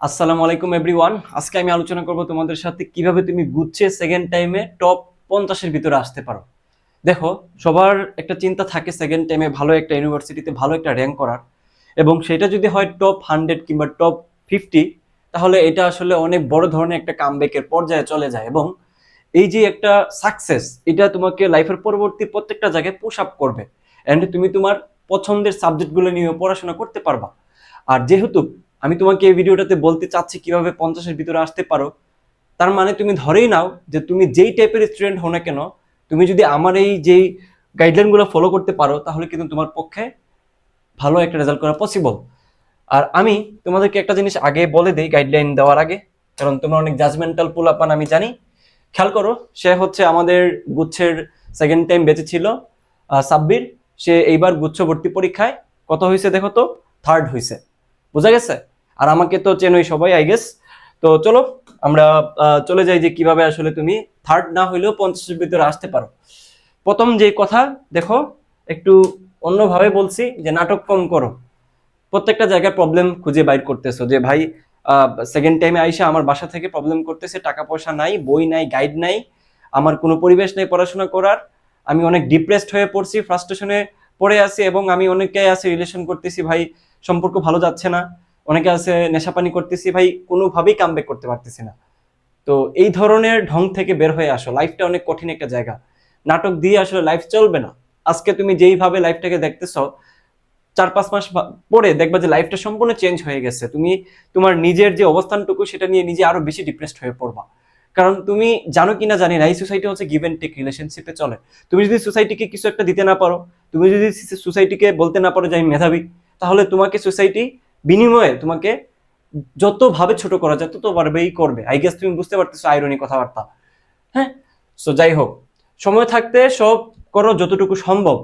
আসসালামু আলাইকুম এভরিওয়ান আজকে আমি আলোচনা করব তোমাদের সাথে কীভাবে তুমি গুচ্ছে সেকেন্ড টাইমে টপ পঞ্চাশের ভিতরে আসতে পারো। দেখো, সবার একটা চিন্তা থাকে সেকেন্ড টাইমে ভালো একটা ইউনিভার্সিটিতে ভালো একটা র্যাঙ্ক করার। এবং সেটা যদি হয় টপ হান্ড্রেড কিংবা টপ ফিফটি তাহলে এটা আসলে অনেক বড় ধরনের একটা কামব্যাকের পর্যায়ে চলে যায়। এবং এই যে একটা সাকসেস এটা তোমাকে লাইফের পরবর্তী প্রত্যেকটা জায়গায় পুশ আপ করবে। অ্যান্ড তুমি তোমার পছন্দের সাবজেক্টগুলো নিয়ে পড়াশোনা করতে পারবা। আর যেহেতু আমি তোমাকে এই ভিডিওটাতে বলতে চাচ্ছি কীভাবে পঞ্চাশের ভিতরে আসতে পারো। তার মানে তুমি ধরেই নাও যে তুমি যেই টাইপের স্টুডেন্ট হও না কেন, তুমি যদি আমার এই যেই গাইডলাইনগুলো ফলো করতে পারো, তাহলে কিন্তু তোমার পক্ষে ভালো একটা রেজাল্ট করা পসিবল আর আমি তোমাদেরকে একটা জিনিস আগে বলে দিই গাইডলাইন দেওয়ার আগে, কারণ তোমরা অনেক জাজমেন্টাল পুল পোলাপান, আমি জানি। খেয়াল করো, সে হচ্ছে আমাদের গুচ্ছের সেকেন্ড টাইম বেঁচে ছিল সাব্বির। সে এইবার গুচ্ছ ভর্তি পরীক্ষায় কত হয়েছে দেখো তো? থার্ড হয়েছে বোঝা গেছে? আর আমাকে তো চেনই সবাই আই গেস তো চলো, আমরা চলে যাই যে কীভাবে আসলে তুমি থার্ড না হইলেও পঞ্চাশের ভিতরে আসতে পারো। প্রথম যে কথা, দেখো, একটু অন্যভাবে বলছি যে নাটক কম করো। প্রত্যেকটা জায়গায় প্রবলেম খুঁজে বাইর করতেছো যে ভাই সেকেন্ড টাইমে আইসা আমার বাসা থেকে প্রবলেম করতেছে, টাকা পয়সা নাই, বই নাই গাইড নাই, আমার কোনো পরিবেশ নেই পড়াশোনা করার। আমি অনেক ডিপ্রেসড হয়ে পড়ছি ফ্রাস্ট্রেশনে পড়ে আছি এবং আমি অনেকে আছে রিলেশন করতেছি, ভাই, সম্পর্ক ভালো যাচ্ছে না। অনেকে আছে, নেশাপানি করতেছি, ভাই কোনোভাবেই কামব্যাক করতে পারতেছি না। তো এই ধরনের ঢং থেকে বের হয়ে আসো। লাইফটা অনেক কঠিন একটা জায়গা। নাটক দিয়ে আসলে লাইফ চলবে না। আজকে তুমি যেইভাবে লাইফটাকে দেখতেছো, চার পাঁচ মাস পরে দেখবা যে লাইফটা সম্পূর্ণ চেঞ্জ হয়ে গেছে। তুমি তোমার নিজের যে অবস্থানটুকু, সেটা নিয়ে নিজে আরও বেশি ডিপ্রেসড হয়ে পড়বা। কারণ তুমি জানো কিনা জানি না, এই সোসাইটি হচ্ছে গিভ অ্যান্ড টেক রিলেশনশিপে চলে। তুমি যদি সোসাইটিকে কিছু একটা দিতে না পারো, তুমি যদি সোসাইটিকে বলতে না পারো যে আমি মেধাবী, তাহলে তোমাকে সোসাইটি বিনিময়ে তোমাকে যতভাবে ছোট করা যায় ততভাবেই করবে। আই গেস তুমি বুঝতে পারতেছো আইরনি কথাবার্তা। হ্যাঁ? সো যাই হোক। সময় থাকতে সব করো যতটুকু সম্ভব।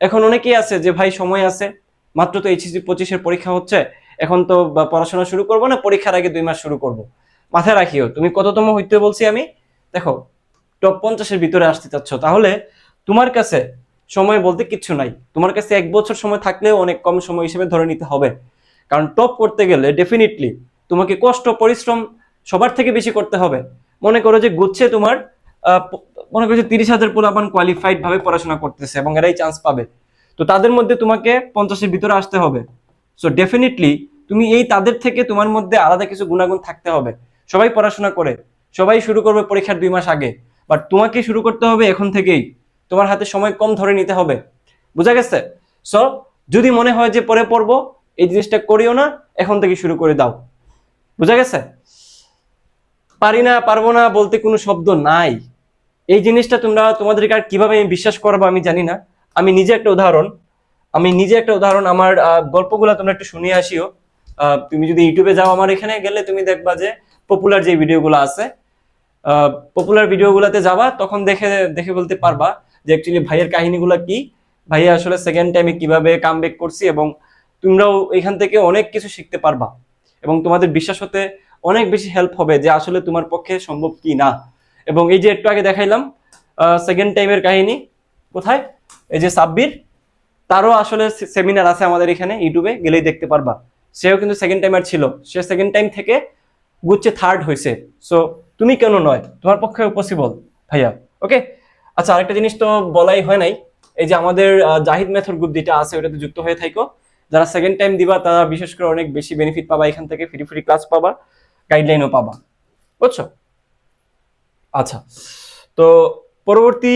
এখন অনেকেই আছে যে, ভাই, সময় আছে। মাত্র তো এইচএসসি পঁচিশের পরীক্ষা হচ্ছে। এখন তো পড়াশোনা শুরু করব না, পরীক্ষার আগে দুই মাস শুরু করব। মাথায় রাখিও, তুমি কততম হইতে বলছি আমি? দেখো টপ পঞ্চাশের ভিতরে আসতে চাচ্ছ। তাহলে তোমার কাছে সময় বলতে কিচ্ছু নাই। তোমার কাছে এক বছর সময় থাকলেও অনেক কম সময় হিসেবে ধরে নিতে হবে। কারণ টপ করতে গেলে ডেফিনেটলি তোমাকে কষ্ট, পরিশ্রম সবার থেকে বেশি করতে হবে। মনে করো যে গুচ্ছে তোমার মনে করো যে তিরিশ হাজার পোলাপান কোয়ালিফাইড ভাবে পড়াশোনা করতেছে এবং এরাই চান্স পাবে। তো তাদের মধ্যে তোমাকে পঞ্চাশের ভিতরে আসতে হবে। সো ডেফিনেটলি তুমি এই তাদের থেকে তোমার মধ্যে আলাদা কিছু গুণাগুণ থাকতে হবে। সবাই পড়াশোনা করে, সবাই শুরু করবে পরীক্ষার দুই মাস আগে। বাট তোমাকে শুরু করতে হবে এখন থেকেই। তোমার হাতে সময় কম ধরে নিতে হবে। বুঝা গেছে? সো যদি মনে হয় যে পরে পড়ব এই জিনিসটা করিও না, এখন থেকে শুরু করে দাও। বুঝা গেছে? পারি না, পারব না বলতে কোনো শব্দ নাই। এই জিনিসটা তোমরা তোমাদেরকে আর কীভাবে আমি বিশ্বাস করব আমি জানি না। আমি নিজে একটা উদাহরণ, আমি নিজে একটা উদাহরণ আমার গল্পগুলো তোমরা একটু শুনিয়ে আসিও। তুমি যদি ইউটিউবে যাও আমার এখানে, গেলে তুমি দেখবা যে পপুলার যে ভিডিওগুলো আছে পপুলার ভিডিওগুলোতে যাবা, তখন দেখে দেখে বলতে পারবা যে অ্যাকচুয়ালি ভাইয়ের কাহিনীগুলো কি, ভাইয়া আসলে সেকেন্ড টাইমে কীভাবে কাম করছি এবং তোমরাও এখান থেকে অনেক কিছু শিখতে পারবা। এবং তোমাদের বিশ্বাস হতে অনেক বেশি হেল্প হবে যে আসলে তোমার পক্ষে সম্ভব কি না। এবং এই যে একটু আগে দেখাইলাম সেকেন্ড টাইমের কাহিনী, কোথায়? এই যে সাব্বির, তারও আসলে সেমিনার আছে আমাদের এখানে ইউটিউবে গেলেই দেখতে পারবা। সেও কিন্তু সেকেন্ড টাইমার ছিল। সে সেকেন্ড টাইম থেকে গুচ্ছে থার্ড হয়েছে সো তুমি কেন নয়? তোমার পক্ষে পসিবল ভাইয়া। ওকে আচ্ছা আরেকটা জিনিস তো বলাই হয় নাই। এই যে আমাদের জাহিদ মেথর গ্রুপ যেটা আছে, ওটাতে যুক্ত হয়ে থাকো যারা সেকেন্ড টাইম দিবা, তারা বিশেষ করে অনেক বেশি বেনিফিট পাবা, এখান থেকে ফ্রি ফ্রি ক্লাস পাবা গাইডলাইনও পাবা। বুঝছ? আচ্ছা তো পরবর্তী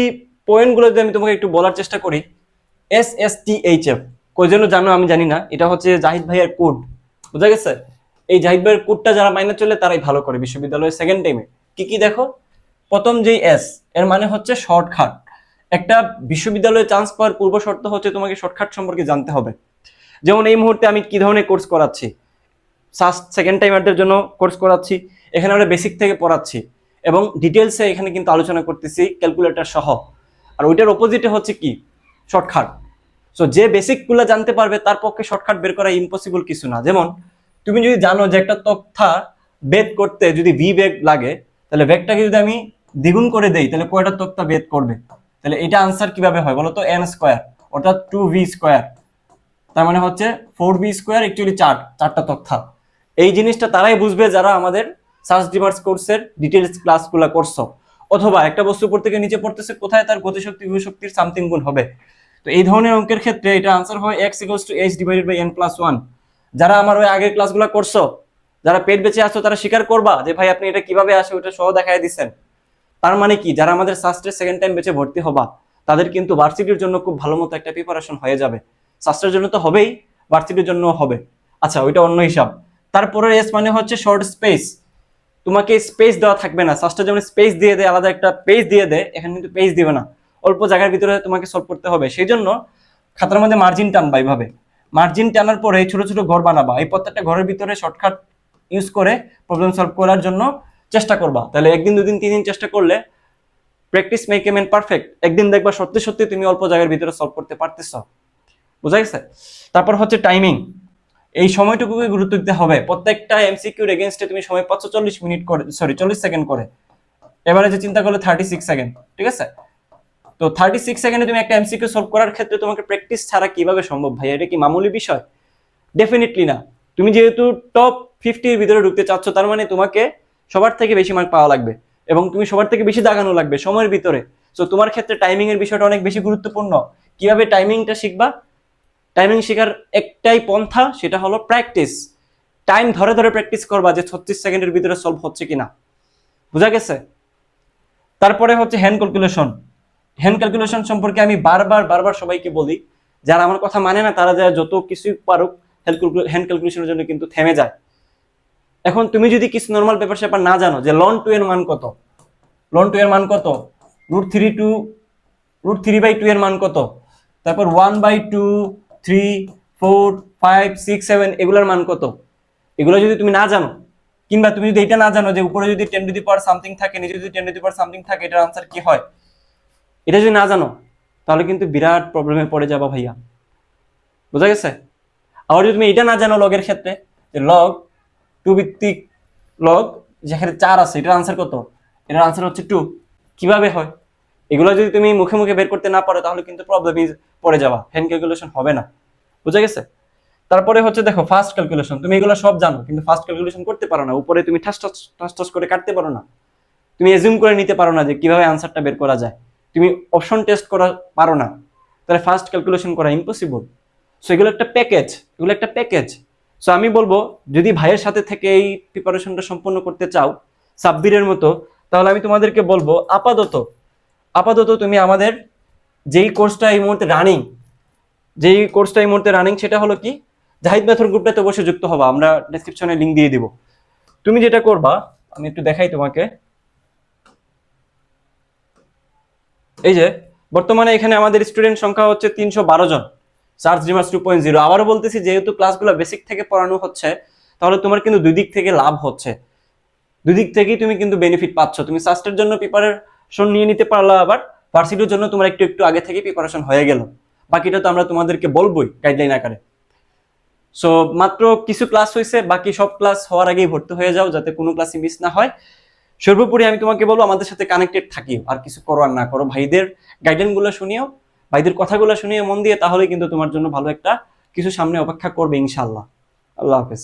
পয়েন্টগুলো যদি আমি তোমাকে একটু বলার চেষ্টা করি S S T H F কই জন্য জানো আমি জানি না, এটা হচ্ছে জাহিদ ভাইয়ের কোড বুঝা গেছে? এই জাহিদ ভাইয়ের কোডটা যারা মাইনে চলে, তারাই ভালো করে বিশ্ববিদ্যালয়ের সেকেন্ড টাইমে কি কি দেখো? প্রথম যেই এস এর মানে হচ্ছে শর্টকাট একটা বিশ্ববিদ্যালয়ে চান্স পাওয়ার পূর্ব শর্ত হচ্ছে তোমাকে শর্টকাট সম্পর্কে জানতে হবে। যেমন এই মুহূর্তে আমি কি ধরনের কোর্স করাচ্ছি? ফার্স্ট সেকেন্ড টাইমারদের জন্য কোর্স করাচ্ছি, এখানে আমরা বেসিক থেকে পড়াচ্ছি এবং ডিটেলসে এখানে কিন্তু আলোচনা করতেছি ক্যালকুলেটর সহ। আর ওইটার অপোজিটে হচ্ছে কি? শর্টকাট সো যে বেসিকগুলো জানতে পারবে, তার পক্ষে শর্টকাট বের করা ইম্পসিবল কিছু না। যেমন, তুমি যদি জানো যে একটা তথ্যা বেদ করতে যদি ভি বেগ লাগে, তাহলে বেগটাকে যদি আমি দ্বিগুণ করে দেই, তাহলে কয়টা তক্তা বেদ করবে? তাহলে এটা আনসার কীভাবে হয় বলো তো? এন স্কোয়ার অর্থাৎ টু ভি স্কোয়ার তার মানে হচ্ছে ফোর বি স্কোয়ার একচুয়ালি চার, চারটা তথ্যা এই জিনিসটা তারাই বুঝবে যারা আমাদের সার্চ ডিমার্স কোর্সের ডিটেলস ক্লাসগুলো করছ। অথবা একটা বস্তু উপর থেকে নিচে পড়তেছে, কোথায় তার গতিশক্তি শক্তির সামথিং গুণ হবে। তো এই ধরনের অঙ্কের ক্ষেত্রে এটা আনসার হয় x equals to h divided by n plus one যারা আমার ওই আগের ক্লাসগুলো করছ, যারা পেট বেঁচে আসছো তারা স্বীকার করবা যে ভাই আপনি এটা কীভাবে আসে, ওটা সহ দেখায় দিচ্ছেন তার মানে কি, যারা আমাদের সাস্টের সেকেন্ড টাইম বেঁচে ভর্তি হবা, তাদের কিন্তু ভার্সিটির জন্য খুব ভালো মতো একটা প্রিপারেশন হয়ে যাবে। সাস্টের জন্য তো হবেই ভার্সিটির জন্য হবে। আচ্ছা ওইটা অন্য হিসাব। তারপরে এস মানে হচ্ছে শর্ট স্পেস তোমাকে স্পেস দেওয়া থাকবে না। সাস্টের যেমন স্পেস দিয়ে দেয়, আলাদা একটা পেজ দিয়ে দেয়, এখানে কিন্তু পেজ দিবে না। অল্প জায়গার ভিতরে তোমাকে সলভ করতে হবে। সেই জন্য খাতার মধ্যে মার্জিন টানবা এইভাবে। মার্জিন টানার পরে ছোট ছোট ঘর বানাবা। এই প্রত্যেকটা ঘরের ভিতরে শর্টকাট ইউজ করে প্রবলেম সলভ করার জন্য চেষ্টা করবা। তাহলে একদিন, দুদিন, তিন দিন চেষ্টা করলে practice make a man perfect একদিন দেখবা সত্যি সত্যি তুমি অল্প জায়গার ভিতরে সলভ করতে পারতেছ। বুঝা গেছে? তারপর হচ্ছে টাইমিং এই সময়টুকুকে গুরুত্ব দিতে হবে। প্রত্যেকটা এমসিকিউর এগেনস্টে তুমি সময় পাচ্ছ চল্লিশ মিনিট করে সরি চল্লিশ সেকেন্ড করে। এবারে যে চিন্তা করলে থার্টি সিক্স সেকেন্ড ঠিক আছে? তো থার্টি সিক্স সেকেন্ডে তুমি একটা এমসিকিউ সলভ করার ক্ষেত্রে তোমাকে প্র্যাকটিস ছাড়া কীভাবে সম্ভব ভাই? এটা কি মামুলি বিষয়? ডেফিনেটলি না। তুমি যেহেতু টপ ফিফটির ভিতরে ঢুকতে চাচ্ছ, তার মানে তোমাকে সবার থেকে বেশি মার্ক পাওয়া লাগবে এবং তুমি সবার থেকে বেশি দাগানো লাগবে সময়ের ভিতরে। সো তোমার ক্ষেত্রে টাইমিং এর বিষয়টা অনেক বেশি গুরুত্বপূর্ণ। কীভাবে টাইমিংটা শিখবা? টাইমিং শেখার একটাই পন্থা, সেটা হলো প্র্যাকটিস টাইম ধরে ধরে প্র্যাকটিস করবা যে ছত্রিশ সেকেন্ডের ভিতরে সলভ হচ্ছে কিনা। বুঝা গেছে? তারপরে হচ্ছে হ্যান্ড ক্যালকুলেশন হ্যান্ড ক্যালকুলেশন সম্পর্কে আমি বারবার বারবার সবাইকে বলি, যারা আমার কথা মানে না, তারা যারা যত কিছুই পারুক হ্যান্ড ক্যালকুলেশনের জন্য কিন্তু থেমে যায়। এখন তুমি যদি কিছু নর্মাল পেপার সেপার না জানো, যে লন টু এর মান কত? লন টু এর মান কত? Root three two root three by two এর মান কত? তারপর one by two three four five six seven এগুলোর মান কত? এগুলো যদি তুমি না জানো, কিংবা তুমি যদি এটা না জানো যে উপরে যদি ten to the power something থাকে, নিচে যদি ten to the power something থাকে, এটার আনসার কি হয়? এটা যদি না জানো, তাহলে কিন্তু বিরাট প্রবলেমে পড়ে যাবা ভাইয়া। বোঝা গেছে? আবার যদি তুমি এটা না জানো লগের ক্ষেত্রে, যে লগ টু ভিত্তিক লগ যেখানে চার আছে, এটার আনসার কত? এটার আনসার হচ্ছে টু কীভাবে হয়? এগুলো যদি তুমি মুখে মুখে বের করতে না পারো, তাহলে কিন্তু প্রবলেম পড়ে যাবা হ্যান্ড ক্যালকুলেশন হবে না। বুঝা গেছে? তারপরে হচ্ছে দেখো ফার্স্ট ক্যালকুলেশন তুমি এগুলো সব জানো, কিন্তু ফার্স্ট ক্যালকুলেশন করতে পারো না। উপরে তুমি ঠাস ঠাস ঠাস ঠাস করে কাটতে পারো না। তুমি এজিউম করে নিতে পারো না যে কীভাবে আনসারটা বের করা যায়। তুমি অপশন টেস্ট করা পারো না। তাহলে ফার্স্ট ক্যালকুলেশন করা ইম্পসিবল সো এগুলো একটা প্যাকেজ এগুলো একটা প্যাকেজ সো আমি বলব, যদি ভাইয়ের সাথে থেকে এই প্রিপারেশনটা সম্পন্ন করতে চাও, সাব্বিরের মতো, তাহলে আমি তোমাদেরকে বলব, আপাতত আপাতত তুমি আমাদের যেই কোর্সটা এই মুহূর্তে রানিং যেই কোর্সটা এই মুহূর্তে রানিং সেটা হলো কি? জাহিদ মেথর গ্রুপটাতে অবশ্যই যুক্ত হবা, আমরা ডেসক্রিপশনে লিঙ্ক দিয়ে দিব। তুমি যেটা করবা, আমি একটু দেখাই তোমাকে। এই যে, বর্তমানে এখানে আমাদের স্টুডেন্ট সংখ্যা হচ্ছে তিনশো বারো জন search remarks two point zero আবারও বলতেছি, যেহেতু ক্লাসগুলো বেসিক থেকে পড়ানো হচ্ছে, তাহলে তোমার কিন্তু দুই দিক থেকে লাভ হচ্ছে। দুই দিক থেকেই তুমি কিন্তু বেনিফিট পাচ্ছ। তুমি সাস্টের জন্য প্রিপারেশন নিয়ে নিতে পারলা আবার ভার্সিটির জন্য তোমার একটু একটু আগে থেকে প্রিপারেশন হয়ে গেল। বাকিটা তো আমরা তোমাদেরকে বলবোই গাইডলাইন আকারে। সো মাত্র কিছু ক্লাস হয়েছে বাকি সব ক্লাস হওয়ার আগেই ভর্তি হয়ে যাও যাতে কোনো ক্লাসই মিস না হয়। সর্বোপরি আমি তোমাকে বলব, আমাদের সাথে কানেক্টেড থাকিও, আর কিছু করো আর না করো। ভাইদের গাইডলাইনগুলো শুনিও, ভাইদের কথাগুলো শুনিয়ে মন দিয়ে তাহলে কিন্তু তোমার জন্য ভালো একটা কিছু সামনে অপেক্ষা করবে ইনশাল্লাহ আল্লাহ হাফেজ।